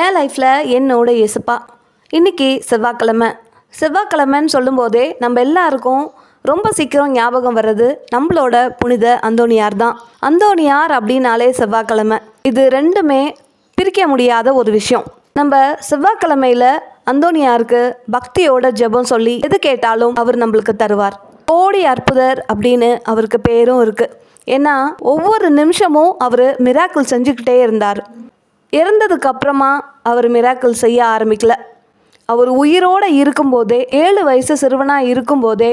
என் லைஃப்பில் என்னோட இயேசுப்பா. இன்றைக்கி செவ்வாய்க்கிழமை. செவ்வாய்க்கிழமைன்னு சொல்லும்போதே நம்ம எல்லாருக்கும் ரொம்ப சீக்கிரம் ஞாபகம் வர்றது நம்மளோட புனித அந்தோணியார் தான். அந்தோணியார் அப்படின்னாலே செவ்வாய்க்கிழமை. இது ரெண்டுமே பிரிக்க முடியாத ஒரு விஷயம். நம்ம செவ்வாய்க்கிழமையில் அந்தோணியாருக்கு பக்தியோட ஜெபம் சொல்லி எது கேட்டாலும் அவர் நம்மளுக்கு தருவார். கோடி அற்புதர் அப்படின்னு அவருக்கு பேரும் இருக்குது ஏன்னா ஒவ்வொரு நிமிஷமும் அவர் மிராக்கிள் செஞ்சுக்கிட்டே இருந்தார். இறந்ததுக்கு அப்புறமா அவர் மிராக்கள் செய்ய ஆரம்பிக்கல. அவர் உயிரோடு இருக்கும்போதே ஏழு வயசு சிறுவனாக இருக்கும்போதே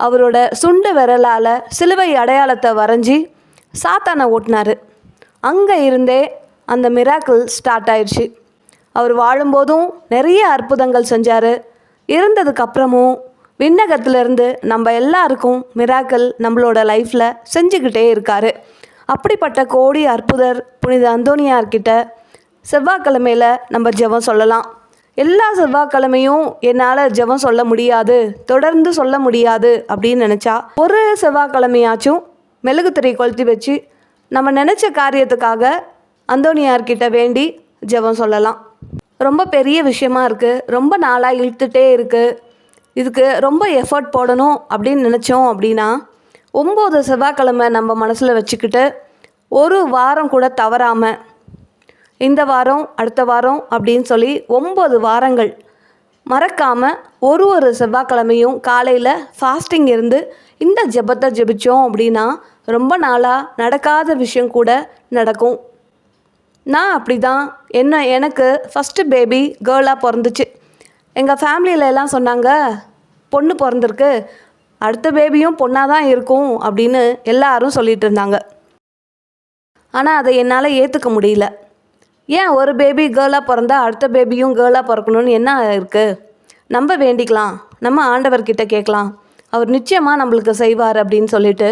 அவரோட சுண்டு விரலால் சிலுவை அடையாளத்தை வரைஞ்சி சாத்தானை ஓட்டினார். அங்கே இருந்தே அந்த மிராக்கிள் ஸ்டார்ட் ஆயிடுச்சு அவர் வாழும்போதும் நிறைய அற்புதங்கள் செஞ்சார். இருந்ததுக்கு அப்புறமும் விண்ணகத்திலிருந்து நம்ம எல்லாருக்கும் மிராக்கிள் நம்மளோட லைஃப்பில் செஞ்சுக்கிட்டே இருக்காரு. அப்படிப்பட்ட கோடி அற்புதர் புனித அந்தோனியார்கிட்ட செவ்வாய்க்கிழமையில் நம்ம ஜெபம் சொல்லலாம். எல்லா செவ்வாய்க்கிழமையும் என்னால் ஜெபம் சொல்ல முடியாது தொடர்ந்து சொல்ல முடியாது அப்படின்னு நினச்சா ஒரு செவ்வாய்க்கிழமையாச்சும் மெழுகுத்திரை கொளுத்தி வச்சு நம்ம நினச்ச காரியத்துக்காக அந்தோனியார்கிட்ட வேண்டி ஜெபம் சொல்லலாம். ரொம்ப பெரிய விஷயமா இருக்குது ரொம்ப நாளாக இழுத்துட்டே இருக்குது இதுக்கு ரொம்ப எஃபர்ட் போடணும் அப்படின்னு நினச்சோம் அப்படின்னா ஒம்பது செவ்வாய்க்கிழமை நம்ம மனசில் வச்சுக்கிட்டு ஒரு வாரம் கூட தவறாமல் இந்த வாரம் அடுத்த வாரம் அப்படின்னு சொல்லி ஒம்பது வாரங்கள் மறக்காமல் ஒரு ஒரு செவ்வாய்க்கிழமையும் காலையில் ஃபாஸ்டிங் இருந்து இந்த ஜெபத்தை ஜெபித்தோம் அப்படின்னா ரொம்ப நாளாக நடக்காத விஷயம் கூட நடக்கும். நான் அப்படி தான் என்ன எனக்கு ஃபஸ்ட்டு பேபி கேர்ளாக பிறந்துச்சு. எங்கள் ஃபேமிலியில எல்லாம் சொன்னாங்க பொண்ணு பிறந்திருக்கு. அடுத்த பேபியும் பொண்ணாக தான் இருக்கும் அப்படின்னு எல்லாரும் சொல்லிட்டு இருந்தாங்க. ஆனால் அதை என்னால் ஏற்றுக்க முடியல. ஏன் ஒரு பேபி கேர்ளாக பிறந்தா அடுத்த பேபியும் கேர்ளாக பிறக்கணும்னு என்ன இருக்குது நம்ம வேண்டிக்கலாம். நம்ம ஆண்டவர்கிட்ட கேட்கலாம். அவர் நிச்சயமாக நம்மளுக்கு செய்வார் அப்படின்னு சொல்லிட்டு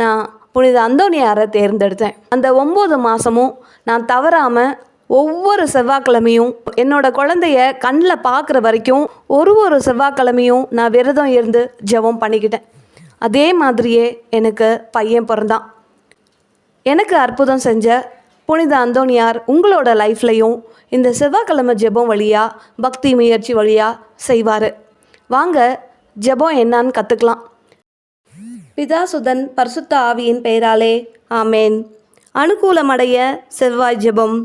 நான் புனித அந்தோனியாரை தேர்ந்தெடுத்தேன். அந்த ஒம்பது மாதமும் நான் தவறாமல் ஒவ்வொரு செவ்வாய்க்கிழமையும் என்னோட குழந்தைய கண்ணில் பார்க்குற வரைக்கும் ஒரு ஒரு செவ்வாய்க்கிழமையும் நான் விரதம் இருந்து ஜெபம் பண்ணிக்கிட்டேன். அதே மாதிரியே எனக்கு பையன் பிறந்தான். எனக்கு அற்புதம் செஞ்ச புனித அந்தோனியார் உங்களோட லைஃப்லையும் இந்த செவ்வாய்க்கிழமை ஜெபம் வழியாக பக்தி முயற்சி வழியாக செய்வார். வாங்க ஜெபம் என்னன்னு கற்றுக்கலாம் பிதாசுதன் பரிசுத்த ஆவியின் பெயராலே ஆமேன். அனுகூலமடைய செவ்வாய் ஜெபம்.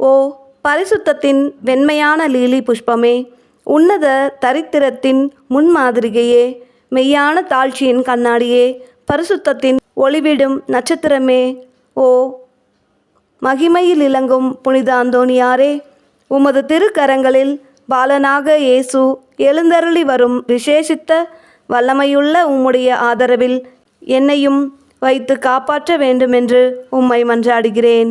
ஓ பரிசுத்தத்தின் வெண்மையான லீலி புஷ்பமே உன்னத தரித்திரத்தின் முன்மாதிரிகையே மெய்யான தாழ்ச்சியின் கண்ணாடியே பரிசுத்தத்தின் ஒளிவிடும் நட்சத்திரமே. ஓ மகிமையில் இலங்கும் புனித அந்தோணியாரே உமது திருக்கரங்களில் பாலனாக இயேசு எழுந்தருளி வரும் விசேஷித்த வல்லமையுள்ள உம்முடைய ஆதரவில் என்னையும் வைத்து காப்பாற்ற வேண்டுமென்று உம்மை மன்றாடுகிறேன்.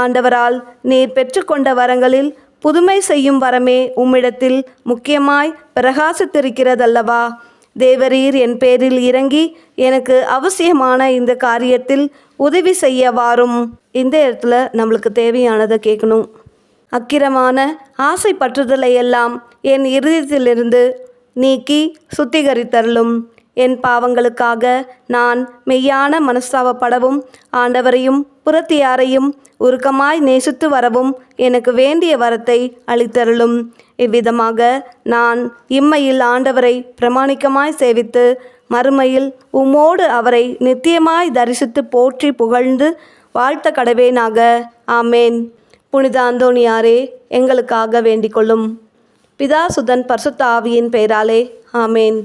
ஆண்டவரால் நீர் பெற்றுக்கொண்ட வரங்களில் புதுமை செய்யும் வரமே உம்மிடத்தில் முக்கியமாய் பிரகாசித்திருக்கிறதல்லவா. தேவரீர் என் பேரில் இறங்கி எனக்கு அவசியமான இந்த காரியத்தில் உதவி செய்ய வாரும். இந்த இடத்துல நம்மளுக்கு தேவையானதை கேட்கணும். அக்கிரமான ஆசை பற்றுதலை எல்லாம் என் இருதயத்திலிருந்து நீக்கி சுத்திகரித்தருளும். என் பாவங்களுக்காக நான் மெய்யான மனஸ்தாவப்படவும் ஆண்டவரையும் புறத்தியாரையும் உருக்கமாய் நேசித்து வரவும் எனக்கு வேண்டிய வரத்தை அளித்தருளும். இவ்விதமாக நான் இம்மையில் ஆண்டவரை பிரமாணிக்கமாய் சேவித்து மறுமையில் உம்மோடு அவரை நித்தியமாய் தரிசித்து போற்றி புகழ்ந்து வாழ்த்த கடவேனாக. ஆமேன். புனித அந்தோணியாரே எங்களுக்காக வேண்டிக் கொள்ளும் பிதாசுதன் பர்சுத்த ஆவியின் பெயராலே ஆமேன்.